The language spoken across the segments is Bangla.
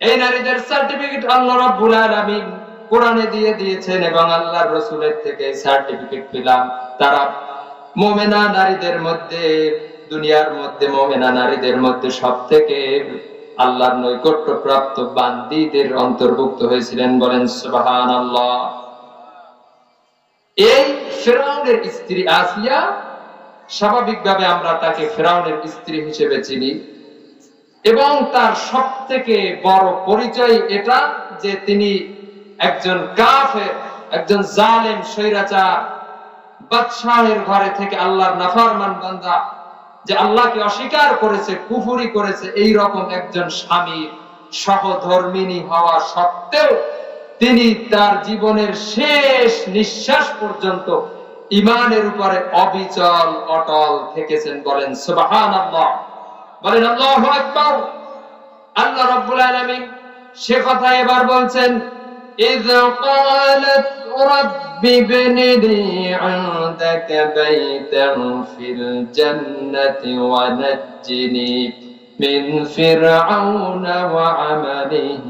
এই নারীদের সার্টিফিকেট আল্লাহ রাব্বুল আলামিন কোরআনে দিয়ে দিয়েছেন এবং আল্লাহর রসুলের থেকে সার্টিফিকেট পেলাম। তারা মোমেনা নারীদের মধ্যে, দুনিয়ার মধ্যে মোমেনা নারীদের মধ্যে সব থেকে আল্লাহর নৈকট্য প্রাপ্ত বান্দিদের অন্তর্ভুক্ত হয়েছিলেন বলেন সুবাহান আল্লাহ এই ফেরাউনের স্ত্রী আসিয়া স্বাভাবিকভাবে আমরা তাকে ফেরাউনের স্ত্রী হিসেবে চিনি। এবং তার সব থেকে বড় পরিচয় এটা যে তিনি একজন কাফের, একজন জালেম, স্বৈরাচার, বাদশাহের ঘরে থেকে আল্লাহর নাফরমান বান্দা, যে আল্লাহকে অস্বীকার করেছে, কুফুরি করেছে, এই রকম একজন স্বামী, সহধর্মিনী হওয়া সত্ত্বেও তিনি তার জীবনের শেষ নিঃশ্বাস পর্যন্ত ইমানের উপরে অবিচল, অটল থেকেছেন বলেন সুবাহান আল্লাহ বলেন আল্লাহ আকবার আল্লাহ রাব্বুল আলামিন সে কথা এবার বলছেন إذ قالت رب ابن لي عندك بيتا في الجنة ونجني من فرعون وعمله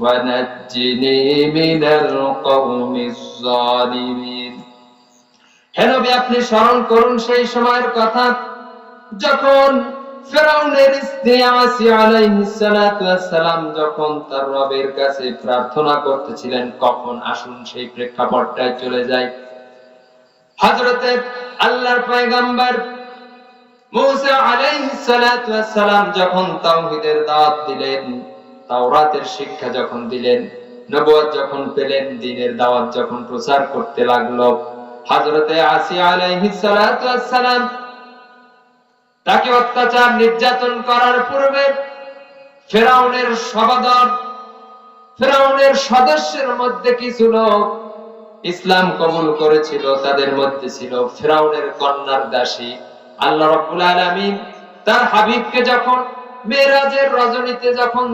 ونجني من القوم الظالمين হে নবী আপনি স্মরণ করুন সেই সময়ের কথা যখন ফেরাউনের ওয়াসসালাম যখন তার রবের কাছে প্রার্থনা করতেছিলেন, কখন আসুন সেই প্রেক্ষাপটটায় চলে আল্লাহর যখন দাওয়াত দিলেন, তাওরাতের শিক্ষা যখন দিলেন, নবুয়ত যখন পেলেন, দ্বীনের দাওয়াত যখন প্রচার করতে লাগল, হযরতে আসি আলাইহিস ওয়াসসালাম তাকে অত্যাচার নির্যাতন করার পূর্বে ফেরাউনের সমাদর, ফেরাউনের সদস্যের মধ্যে কিছু লোক ইসলাম কবুল করেছিল, তাদের মধ্যে ছিল ফেরাউনের কন্যার দাসী। আল্লাহ রাব্বুল আলামিন তার হাবিবকে যখন মেরাজের রজনীতে যখন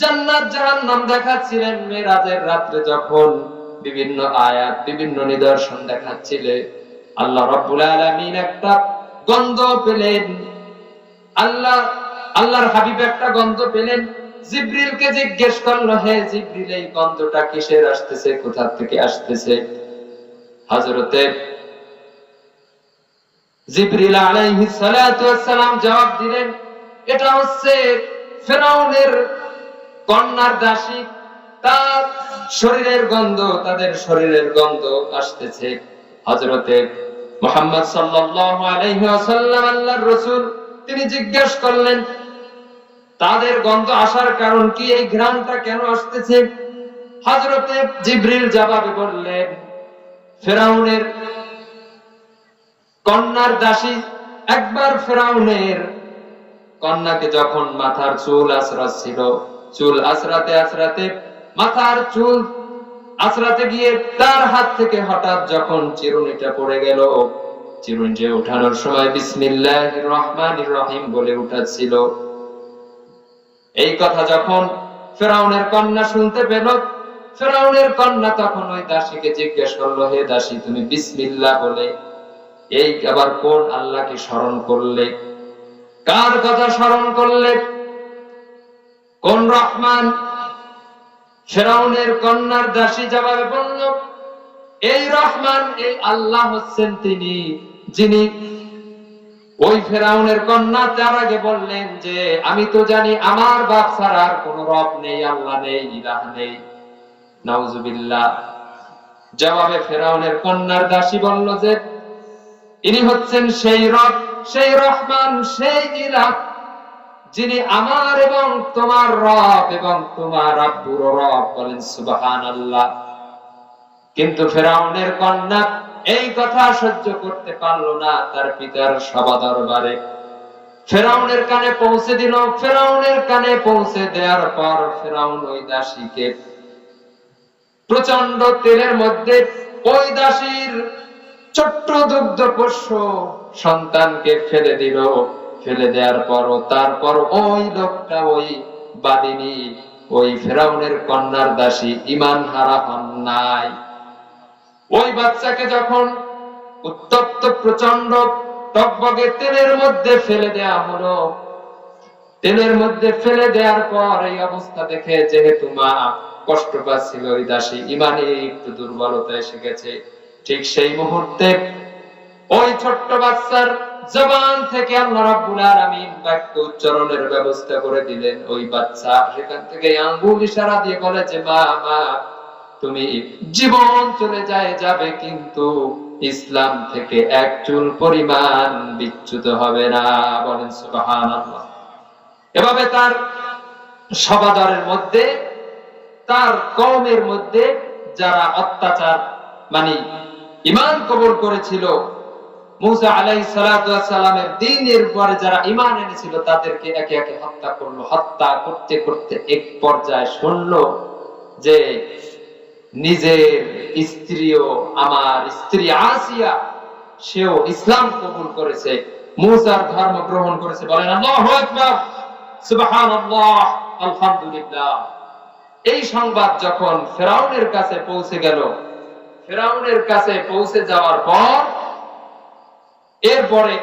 জান্নাত জাহান্নাম দেখাচ্ছিলেন মেরাজের রাত্রে যখন বিভিন্ন আয়াত, বিভিন্ন নিদর্শন দেখাচ্ছিলেন আল্লাহ রাব্বুল আলামিন একটা গন্ধ পেলেন। আল্লাহ, আল্লাহর হাবিব একটা গন্ধ পেলেন। জিব্রিলকে জিজ্ঞেস করল, হে জিব্রিল, এই গন্ধটা কিসের আসতেছে? কোথা থেকে আসতেছে? হযরতে জিব্রিল সালাতু জবাব দিলেন, এটা হচ্ছে ফেরাউনের কন্যার দাসী। তার শরীরের গন্ধ, তাদের শরীরের গন্ধ আসতেছে। হযরতে মোহাম্মদ সাল্লাল্লাহু আলাইহি ওয়াসাল্লাম আল্লাহর রাসূল, তিনি জিজ্ঞেস করলেন, তাদের গন্ধ আসার কারণ কি? এই ঘ্রাণটা কেন আসতেছে? হযরতে জিবরিল জবাবে বললেন ফেরাউনের কন্যার দাসী একবার ফেরাউনের কন্যাকে যখন মাথার চুল আশ্রাচ্ছিল চুল আশ্রাতে আশ্রাতে মাথার চুল আশ্রাতে গিয়ে তার হাত থেকে হঠাৎ যখন চিরুনিটা পড়ে গেল চিরুনিটা উঠানোর সময় বিসমিল্লাহ রহমান রহিম বলে উঠাচ্ছিল। এই কথা যখন ফেরাউনের কন্যা শুনতে পেল, ফেরাউনের কন্যা তখন ওই দাসীকে জিজ্ঞেস করল, হে দাসী, তুমি বিসমিল্লাহ বলে এই আবার কোন আল্লাহকে স্মরণ করলে? কার কথা স্মরণ করলে? কোন রহমান ফেরাউনের কন্যার দাসী জবাবে বলল, এই রহমান, এই আল্লাহ হচ্ছেন তিনি, যিনি ওই ফেরাউনের কন্যা তার আগে বললেন যে, আমি তো জানি আমার বাপ ছাড়া আর কোন রব নেই, আল্লাহ নেই, ইলাহ নেই। নাউজুবিল্লাহ। জবাবে ফেরাউনের কন্যার দাসী বলল যে, ইনি হচ্ছেন সেই রব, সেই রহমান, সেই ইলাহ যিনি আমার এবং তোমার রব এবং তোমার আব্বুর রব বলেন সুবাহান আল্লাহ কিন্তু ফেরাউনের কন্যা এই কথা সহ্য করতে পারল না তার পিতার সভা দরবারে। ফেরাউনের কানে পৌঁছে দিল, ফেরাউনের কানে পৌঁছে দেওয়ার পর ফেরাউন ওই দাসীকে প্রচণ্ড তেলের মধ্যে ওই দাসীর ছোট্ট দুগ্ধ পোষ্য সন্তানকে ফেলে দিল। ফেলে দেওয়ার পর তারপর ওই লোকটা, ওই বাদিনী, ওই ফেরাউনের কন্যার দাসী ইমান হারা হন নাই। ওই বাচ্চাকে যখন উত্তপ্ত প্রচণ্ড টকবগে তেলের মধ্যে ফেলে দেয়া হলো, তেলের মধ্যে ফেলে দেওয়ার পর এই অবস্থা দেখে যেহেতু মা কষ্ট পাচ্ছিল, ওই দাসী ইমানে একটু দুর্বলতা এসে গেছে, ঠিক সেই মুহূর্তে ওই ছোট্ট বাচ্চার জবান থেকে আল্লাহ রাব্বুল আলামিন বাক্য উচ্চারণের ব্যবস্থা করে দিলেন। ওই বাচ্চা সেখান থেকে আঙ্গুল ইশারা দিয়ে বলে যে, মা মা, তুমি জীবন চলে যায়, যাবে কিন্তু ইসলাম থেকে এক চুল পরিমাণ বিচ্যুত হবে না। বলেন, সুবহানাল্লাহ। এভাবে তার সবাদরের মধ্যে, তার কওমের মধ্যে যারা অত্যাচার মানে ইমান কবুল করেছিল সেও ইসলাম কবুল করেছে, মুসার ধর্ম গ্রহণ করেছে। বলেন আলহামদুলিল্লাহ। এই সংবাদ যখন ফেরাউনের কাছে পৌঁছে গেল, ফেরাউনের কাছে পৌঁছে যাওয়ার পর এরপরে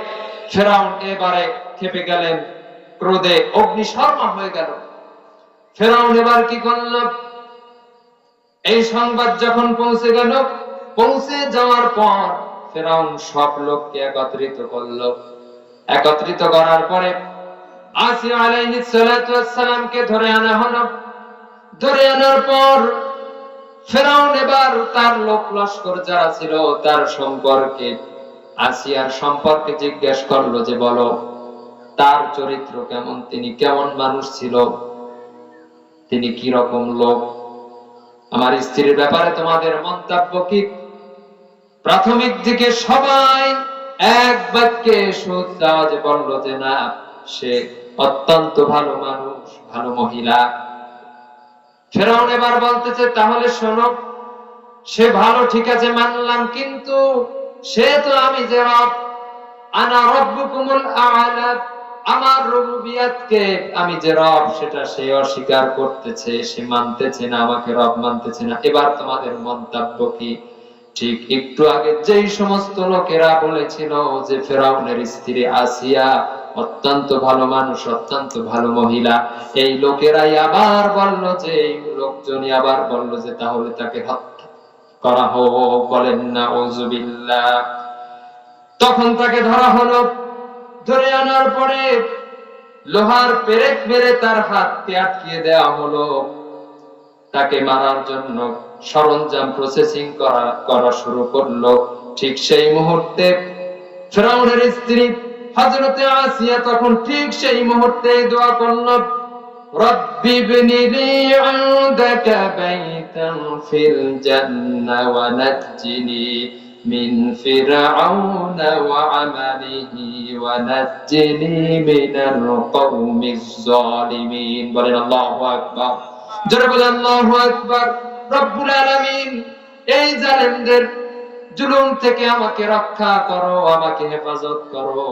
ফেরাউন এবারে খেপে গেলেন, ক্রোধে অগ্নিশর্মা হয়ে গেল। ফেরাউন এবার কি করল? এই সংবাদ যখন পৌঁছে গেল, পৌঁছে যাওয়ার পর ফেরাউন সব লোককে একত্রিত করল। একত্রিত করার পরে আসিয়া আলাইহিস সালাতু সালামকে ধরে আনা হলো। ধরে আনার পর ফেরাউন এবার তার লোক লস্কর যারা ছিল, তার সম্পর্কে আসিয়ার সম্পর্কে জিজ্ঞেস করল যে, বলো, তার চরিত্র কেমন? তিনি কেমন মানুষ ছিল? তিনি কি রকম লোক? আমার স্ত্রীর ব্যাপারে তোমাদের মন্তব্য কি? প্রাথমিক দিকে সবাই এক বাক্যে আওয়াজে বলল যে, না, সে অত্যন্ত ভালো মানুষ, ভালো মহিলা। ফেরাউন এবার বলতেছে, তাহলে শোনো, সে ভালো, ঠিক আছে, মানলাম, কিন্তু সে আমি যে রব, আনা রব্বুকুমুল আ'লা, আমার রুবুবিয়াতকে আমি যে রব, সেটা সে অস্বীকার করতেছে, সে মানতেছে না, আমাকে রব মানতেছে না। এবার তোমাদের মন্তব্য কি? ঠিক একটু আগে যেই সমস্ত লোকেরা বলেছিল যে ফেরাউনের স্ত্রী আসিয়া অত্যন্ত ভালো মানুষ, অত্যন্ত ভালো মহিলা, এই লোকেরাই আবার বলল যে, এই লোকজনই আবার বলল যে, তাহলে তাকে হত্যা করা হোক, বলেন না ওজুবিল্লাহ তখন তাকে ধরা হলো। ধরে আনার পরে লোহার পেরেক মেরে তার হাতকে আটকিয়ে দেওয়া হলো। তাকে মারার জন্য সরঞ্জাম প্রসেসিং করা করা শুরু করল। ঠিক সেই মুহূর্তে ফেরাউনের স্ত্রী হযরতে আসিয়া তখন ঠিক সেই মুহূর্তে দোয়া করল। লি ইনদাকা বাইতান ফিল জান্নাহ ওয়া নাজ্জিনি মিন ফিরআউন ওয়া আমালিহি ওয়া নাজ্জিনি মিনাল কওমিজ জালিমিন বলেন আল্লাহু আকবার। জোরে বলেন আল্লাহু আকবার। এই জালেমদের জুলুম থেকে আমাকে রক্ষা করো, আমাকে হেফাজত করো।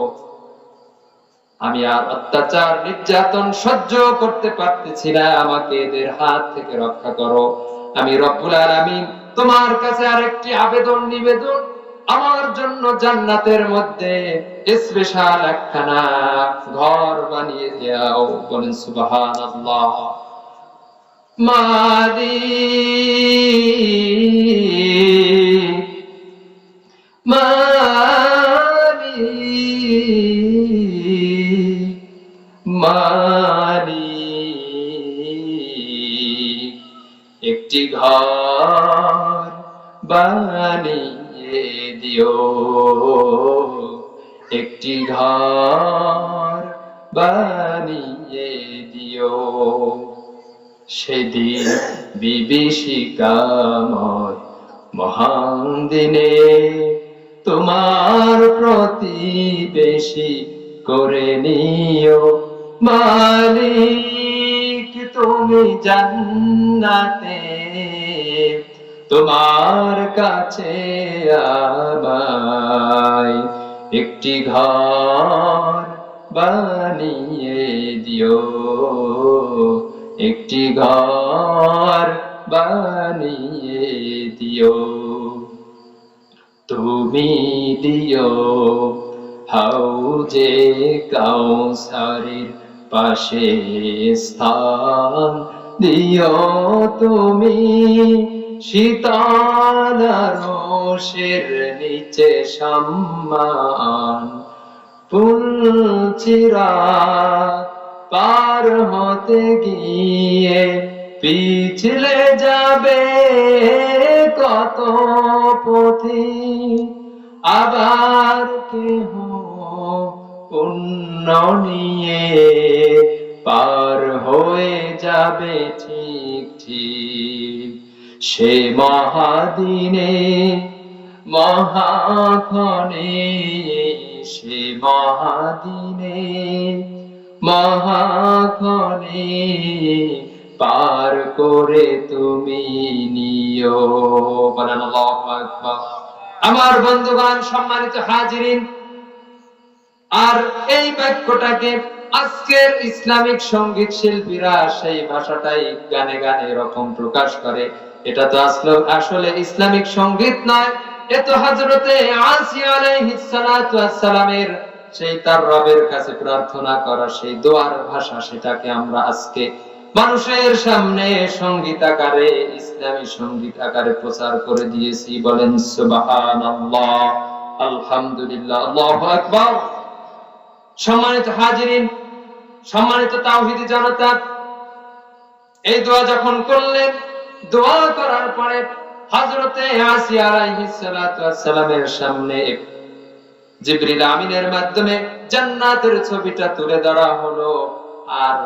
আমি আর অত্যাচার, নির্যাতন সহ্য করতে পারতেছি না। আমাকে এদের হাত থেকে রক্ষা করো। আমি রব্বুল আলামিন তোমার কাছে আরেকটি আবেদন, নিবেদন আমার জন্য জান্নাতের মধ্যে স্পেশাল একখানা ঘর বানিয়ে দাও বলেন, সুবহানাল্লাহ। মালিক একটি ঘর বানিয়ে দিও। একটি ঘর বানিয়ে দিও। সেদিন বিভীষিকাময় মহান দিনে তোমার প্রতিবেশী করে নিও। মালিক, তুমি জান্নাতে তোমার কাছে আমায় একটি ঘর বানিয়ে দিও। একটি ঘর বানিয়ে দিও। তুমি দিও হাউজে কাউসারের পাশে স্থান। দিও তুমি শীতল রোষের নিচে সম্মান। ফুলচিরা পার হতে গিয়ে পিছলে যাবে কত পথি। আবার কেহ পুণ্য নিয়ে পার হয়ে যাবে ঠিক ঠিক। সে মহাদিনে, মহাক্ষণে সে মহাদিনে, মহাক্ষণে পার করে তুমি নিও। আমার বন্ধুগণ, সম্মানিত হাজিরিন, আর এই বাক্যটাকে আজকের ইসলামিক সংগীত শিল্পীরা সেই ভাষাটাই গানে গানে এরকম প্রকাশ করে। এটা তো আসলে আসলে ইসলামিক সংগীত নয়। এ তো ওয়াস সালামের সেই তার রবের কাছে প্রার্থনা করা সেই দোয়ার ভাষা সেটাকে আমরা আজকে মানুষের সামনে সংগীত আকারে, ইসলামী সংগীত আকারে প্রচার করে দিয়েছি বলেন সুবহানাল্লাহ, আলহামদুলিল্লাহ, আল্লাহু আকবার। সম্মানিত হাজিরিন, সম্মানিত তাওহীদি জনতা, এই দোয়া যখন করলেন দোয়া করার পরে হযরতে আসিয়া আলাইহিস সালাতু সালামের সামনে জিবরিল আমিনের মাধ্যমে জান্নাতের ছবিটা তুলে ধরা হলো। আর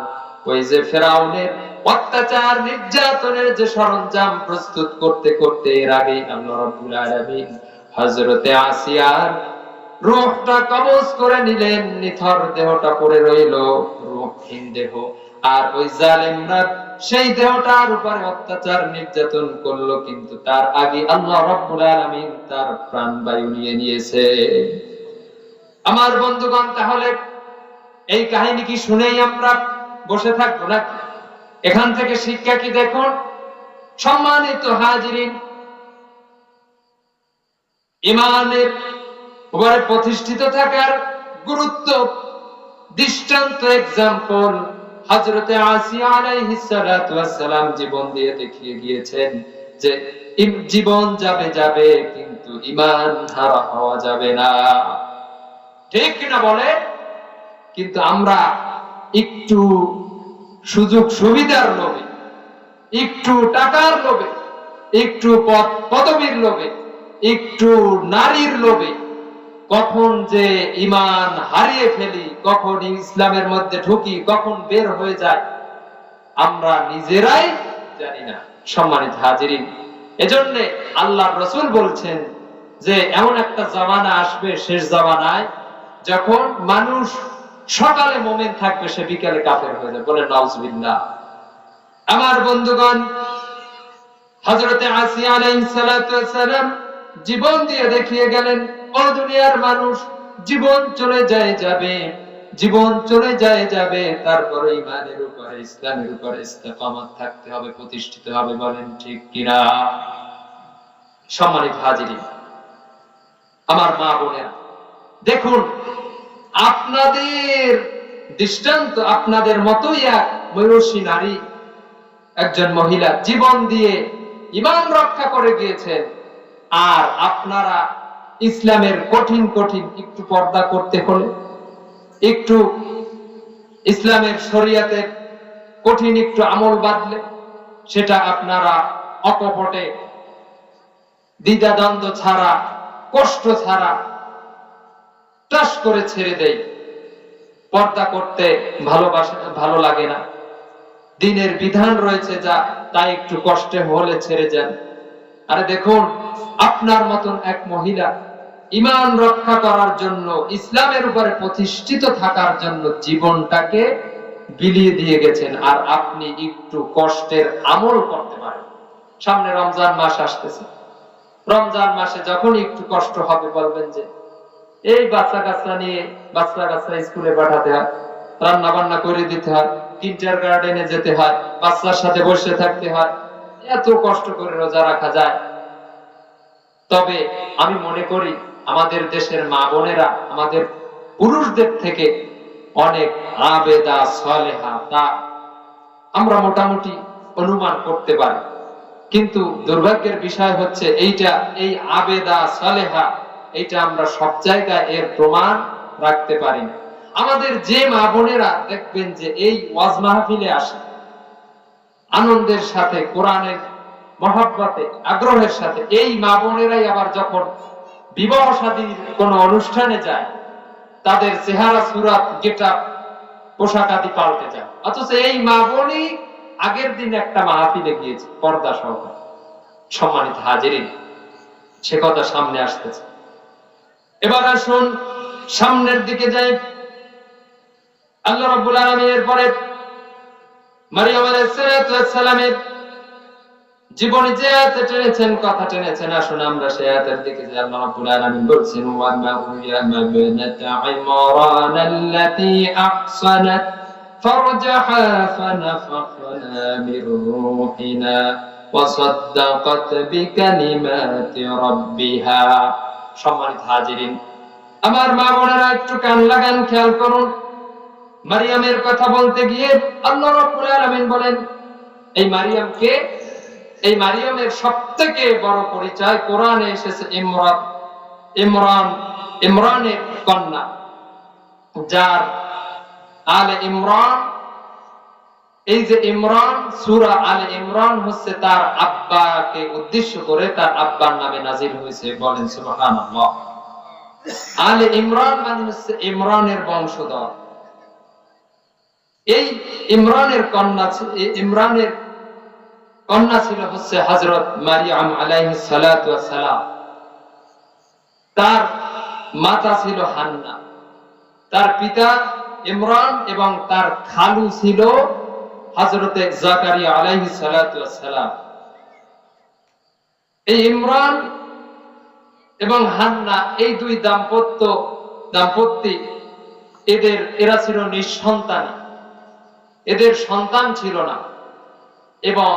ওই যে ফেরাউনের অত্যাচার, নির্যাতনের যে সরঞ্জাম প্রস্তুত করতে করতে এর আগে আল্লাহ রাব্বুল আলামিন হযরতে আসিয়ার রূহটা কবজ করে নিলেন, নিথর দেহটা পড়ে রইল রূহহীন দেহ। আর ওই জালেমরা সেই দেহটার উপরে অত্যাচার নির্যাতন করল, কিন্তু তার আগে আল্লাহ রাব্বুল আলামিন তার প্রাণবায়ু নিয়ে নিয়েছে। আমার বন্ধুগণ, তাহলে এই কাহিনী কি শুনেই আমরা বসে থাকব না এখান থেকে শিক্ষা কি দেখুন সম্মানিত হাজিরিন, ইমানের উপরে প্রতিষ্ঠিত থাকার গুরুত্ব, দৃষ্টান্ত এক্সাম্পল হযরতে আসিয়া আলাইহিস সালাতু ওয়াস সালাম জীবন দিয়ে দেখিয়ে গিয়েছেন যে জীবন যাবে যাবে, কিন্তু ঈমান হারা হওয়া যাবে না। ঠিক কিনা বলে? কিন্তু আমরা একটু সুযোগ সুবিধার লোভে, একটু টাকার লোভে, একটু পদ, পদবীর লোভে, একটু নারীর লোভে কখন যে ইমান হারিয়ে ফেলি, কখন ইসলামের মধ্যে ঢুকি, কখন বের হয়ে যায় আমরা নিজেরাই জানি না। সম্মানিত হাজিরিন, এজন্য আল্লাহ রসুল বলছেন যে, এমন একটা জামানা আসবে শেষ জামানায়, যখন মানুষ সকালে মোমেন থাকবে, সে বিকালে কাফের হয়ে যাবে। বলে নাউজবিল্লাহ। আমার বন্ধুগণ, হযরতে আসিয়া জীবন দিয়ে দেখিয়ে গেলেন ও দুনিয়ার মানুষ, জীবন চলে যায় যাবে, জীবন চলে যায় যাবে, তারপরে ইমানের উপরে, ইসলামের উপরে ইস্তেকামত থাকতে হবে, প্রতিষ্ঠিত হবে বলেন ঠিক কিনা? সম্মানিত হাজিরি আমার মা বোনেরা, দেখুন, আপনাদের দৃষ্টান্ত আপনাদের মতোই এক ময়ূষী নারী, একজন মহিলা, জীবন দিয়ে ইমান রক্ষা করে গিয়েছেন, আর আপনারা ইসলামের কঠিন কঠিন একটু পর্দা করতে হলে, একটু ইসলামের শরিয়াতের কঠিন একটু আমল বাদলে সেটা আপনারা অকপটে, দ্বিধাদ্বন্দ্ব ছাড়া, কষ্ট ছাড়া টাস করে ছেড়ে দেই। পর্দা করতে ভালোবাসে, ভালো লাগে না। দিনের বিধান রয়েছে যা, তাই একটু কষ্টে হলে ছেড়ে যান। আরে দেখুন, আপনার মতন এক মহিলা ইমান রক্ষা করার জন্য, ইসলামের উপরে প্রতিষ্ঠিত থাকার জন্য জীবনটাকে বিলিয়ে দিয়ে গেছেন। আর আপনি একটু কষ্টের আমল করতে পারেন। সামনে রমজান মাস আসতেছে। রমজান মাসে যখন একটু কষ্ট হবে, বলবেন যে, এই বাচ্চা কাচ্চা নিয়ে, বাচ্চা কাচ্চা স্কুলে পাঠাতে হয় রান্না বান্না করে দিতে হয় কিন্টার গার্ডেনে যেতে হয়, বাচ্চার সাথে বসে থাকতে হয়, এত কষ্ট করে রোজা রাখা যায়। তবে আমি মনে করি আমাদের দেশের মা বোনেরা, আমাদের পুরুষদের থেকে অনেক আবেদা, সলেহা, তা আমরা মোটামুটি অনুমান করতে পারি। কিন্তু দুর্ভাগ্যের বিষয় হচ্ছে এইটা, এই আবেদা, সলেহা, এইটা আমরা সব জায়গায় এর প্রমাণ রাখতে পারি না। আমাদের যে মা বোনেরা দেখবেন যে এই ওয়াজ মাহফিলে আসে, আনন্দের সাথে, কোরআনের মহাব্বতে, আগ্রহের সাথে, এই মা বোনেরাই আবার যখন বিবাহ শাদীর কোন অনুষ্ঠানে যায়, তাদের চেহারা, সুরাত গেটা পোশাক আদি পাল্টে যায়। অথচ এই মা বোনই আগের দিন একটা মাহফিলে গিয়েছে, পর্দা সহকারে। সম্মানিত হাজিরিন, সে কথা সামনে আসতেছে। এবার আসুন সামনের দিকে যাই। আল্লাহ রাব্বুল আলামিনের পরে মারিয়াম আলাইহিস সালামের জীবনে যে আয়াতে টেনেছেন কথা টেনেছেন আসুন আমরা সেই আয়াতের দিকে যে আল্লাহ রাব্বুল আলামিন বলছেন ওয়া মারিয়াম ইবনাত ইমরান আল্লাতী আহসানাত فرجها فنفخنا من روحنا وصدقت بكلمات ربها সম্মানিত হাজিরিন আমার মা বোনেরা একটু কান লাগান খেয়াল করুন মারিয়ামের কথা বলতে গিয়ে আল্লাহ রাব্বুল আলামিন বলেন এই মারিয়ামকে এই মারিয়ামের সবথেকে বড় পরিচয় কোরআনে এসেছে ইমরান। ইমরান, ইমরানের কন্যা, যার আলে ইমরান, এই যে ইমরান, সূরা আলে ইমরান হচ্ছে তার আব্বাকে উদ্দেশ্য করে তার আব্বার নামে নাজির হয়েছে, বলেন সুবহানাল্লাহ। আলে ইমরান মানে হচ্ছে ইমরানের বংশধর। এই ইমরানের কন্যা ইমরানের কন্যা ছিল হচ্ছে হযরত মারিয়াম আলাইহিস সালাতু সালাম তার মাতা ছিল হান্না। তার পিতা ইমরান এবং তার খালু ছিল হযরতে জাকারিয়া আলাইহিস সালাতু সালাম এই ইমরান এবং হান্না এই দুই দাম্পত্য দাম্পত্যি এদের, এরা ছিল নিঃসন্তান। এদের সন্তান ছিল না। এবং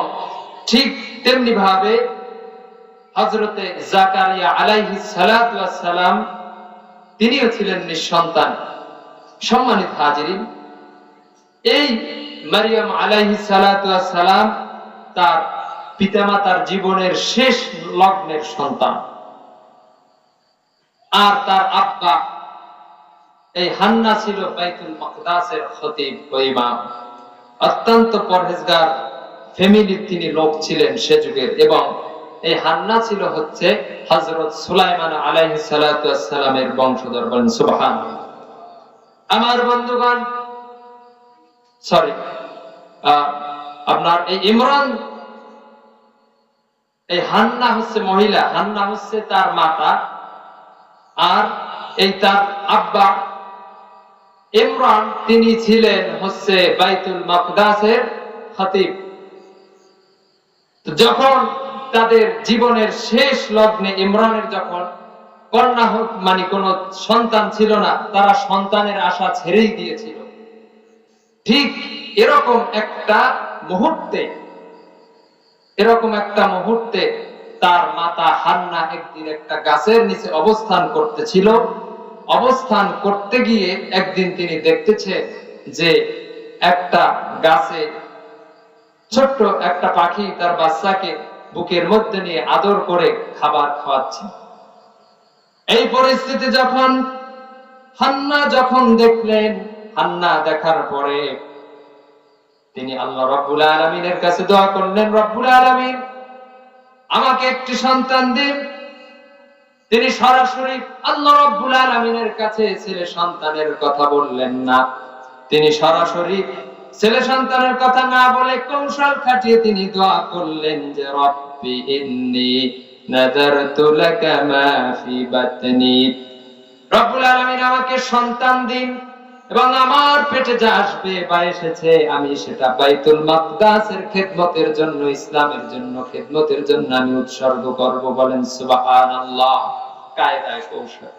ঠিক তেমনি ভাবে হজরতে জাকারিয়া আলাইহি সালাম তিনিও ছিলেন নিঃসন্তান, সম্মানিত হাজিরিন। এই মারিয়াম আলাইহি সালাম তার পিতামাতার জীবনের শেষ লগ্নের সন্তান। আর তার আব্বা এই হান্না ছিল বাইতুল মাকদাসের খতিব ইমাম। অত্যন্ত পরহেজগার ফ্যামিলির তিনি লোক ছিলেন সে যুগের। এবং এই হান্না ছিল হচ্ছে হযরত সুলাইমান আলাইহিস সালাতু ওয়াস সালামের বংশধর বলেন, সুবহানাল্লাহ। আমার বন্ধুগণ সরি আপনার এই ইমরান, এই হান্না হচ্ছে মহিলা, হান্না হচ্ছে তার মাতা, আর এই তার আব্বা ইমরান, তিনি ছিলেন হচ্ছে বাইতুল মাকদাসের খতিব। যখন তাদের জীবনের শেষ লগ্নে ইমরানের যখন কন্যা হোক মানে কোন সন্তান ছিল না, তারা সন্তানের আশা ছেড়েই দিয়েছিল। ঠিক এরকম একটা মুহূর্তে, এরকম একটা মুহূর্তে তার মাতা হান্না একদিন একটা গাছের নিচে অবস্থান করতেছিল। অবস্থান করতে গিয়ে একদিন তিনি দেখতেছে যে একটা গাছে ছোট্ট একটা পাখি তার বাচ্চাকে বুকের মধ্যে নিয়ে আদর করে খাবার খাওয়াচ্ছে। এই পরিস্থিতি যখন হান্না যখন দেখলেন, হান্না দেখার পরে তিনি আল্লাহ রব্বুল আলমিনের কাছে দোয়া করলেন, রব্বুল আলমিন, আমাকে একটি সন্তান দিন। তিনি সরাসরি আল্লাহ রব্বুল আলমিনের কাছে ছেলে সন্তানের কথা বললেন না। তিনি সরাসরি ছেলে সন্তানের কথা না বলে কৌশল খাটিয়ে তিনি দোয়া করলেন যে, রব্বি ইন্নি নাযারতু লাকা মা ফি বাতনি। রব্বুল আলামিন আমাকে সন্তান দিন এবং আমার পেটে যা আসবে বা এসেছে, আমি সেটা বাইতুল মাকদাসের খেদমতের জন্য, ইসলামের জন্য, খেদমতের জন্য আমি উৎসর্গ করব বলেন সুবহানাল্লাহ। কায়দায় কৌশল।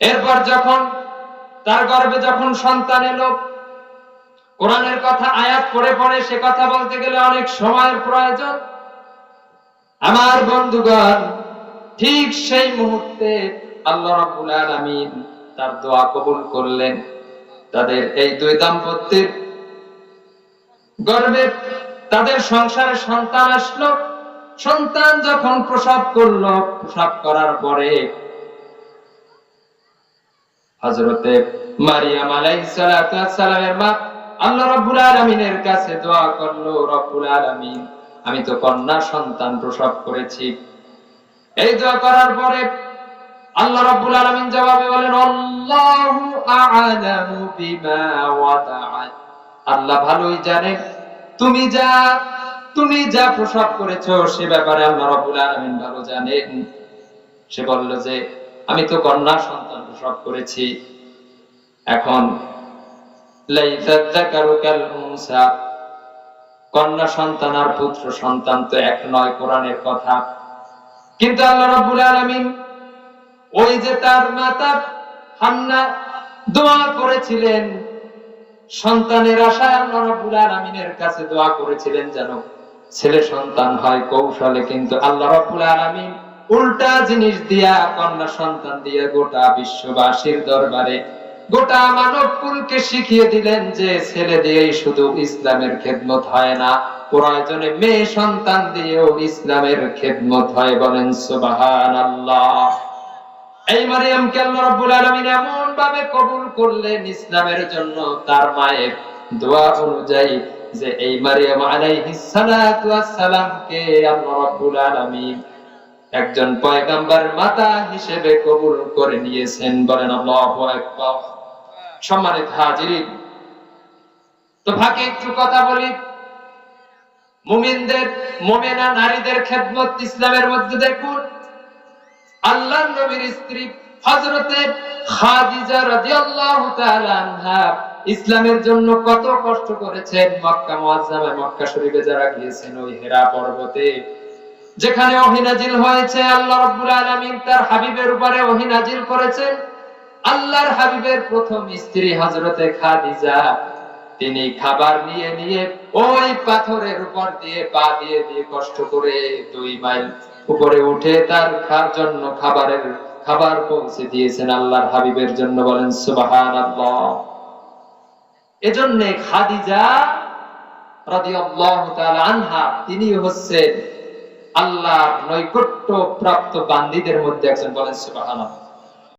এরপর যখন, তার গর্ভে যখন সন্তান এলো কোরআনের কথা, আয়াত পড়ে পড়ে সে কথা বলতে গেলে অনেক সময়ের প্রয়োজন। আমার বন্ধুগণ, ঠিক সেই মুহূর্তে আল্লাহ রাব্বুল আলামিন তার দোয়া কবুল করলেন। তাদের এই দুই দাম্পত্যের গর্বে তাদের সংসারে সন্তান আসলো। সন্তান যখন প্রসব করল, প্রসব করার পরে হজরতে মারিয়াম আলাইসালামের মা আল্লাহ রব্বুল আলমিনের কাছে দোয়া করল, রব্বুল আলমিন, আমি তো কন্যা সন্তান প্রসব করেছি। এই দোয়া করার পরে আল্লাহ রাব্বুল আলামিন জবাবে বলেন, আল্লাহু আ'লামু বিমা ওয়াদাআত আল্লাহ ভালোই জানেন, তুমি যা তুমি যা প্রসব করেছ, সে ব্যাপারে আল্লাহ রাব্বুল আলামিন ভালো জানেন। সে বলল যে, আমি তো কন্যা সন্তান প্রসব করেছি। এখন কন্যা সন্তান আর পুত্র সন্তান তো এক নয় কোরআনের কথা। কিন্তু আল্লাহ রাব্বুল আলামিন ওই যে তার মাতা হান্না দোয়া করেছিলেন, সন্তানের আশায় আল্লাহ রাব্বুল আলামিনের কাছে দোয়া করেছিলেন যেন ছেলে সন্তান হয় কৌশলে। কিন্তু আল্লাহ রাব্বুল আলামিন উল্টা জিনিস দিয়া কন্যা সন্তান দিয়ে গোটা বিশ্ববাসীর দরবারে গোটা মানব কুলকে শিখিয়ে দিলেন যে ছেলে দিয়েই শুধু ইসলামের খেদমত হয় না, প্রয়োজনে মেয়ে সন্তান দিয়েও ইসলামের খেদমত হয় বলেন সুবহানাল্লাহ। এই মারিয়ামকে আল্লাহ রাব্বুল আলামিন এমন ভাবে কবুল করলেন ইসলামের জন্য তার মায়ের দোয়া অনুযায়ী যে এই মারিয়াম আলাইহিস সালাতু ওয়াস সালামকে আল্লাহ রাব্বুল আলামিন একজন পয়গাম্বার মাতা হিসেবে কবুল করে নিয়েছেন বলেন আল্লাহু আকবার। সম্মানিত হাজিরিন। তো ফাঁকে একটু কথা বলি। মুমিনদের, মুমিনা নারীদের খেদমত ইসলামের মধ্যে দেখুন। আল্লাহ নবীর স্ত্রী হযরতে খাদিজা রাদিয়াল্লাহু তাআলা আনহা ইসলামের জন্য কত কষ্ট করেছেন। মক্কা মুআজ্জামে, মক্কা শরীফে যারা গিয়েছেন ওই হেরা পর্বতে, যেখানে ওহিনাজিল হয়েছে। আল্লাহ রাব্বুল আলামিন তার হাবিবের উপরে ওহিনাজিল করেছেন। আল্লাহর হাবিবের প্রথম স্ত্রী হযরতে খাদিজা। তিনি খাবার নিয়ে নিয়ে ওই পাথরের উপর দিয়ে পা দিয়ে দিয়ে কষ্ট করে দুই মাইল উপরে উঠে তার খার জন্য খাবারের, খাবার পৌঁছে দিয়েছেন আল্লাহর হাবিবের জন্য বলেন, সুবহানাল্লাহ। এজন্য খাদিজা আনহা, তিনি হচ্ছেন আল্লাহর নৈকট্য প্রাপ্ত বান্দীদের মধ্যে একজন বলেন, সুবহানাল্লাহ।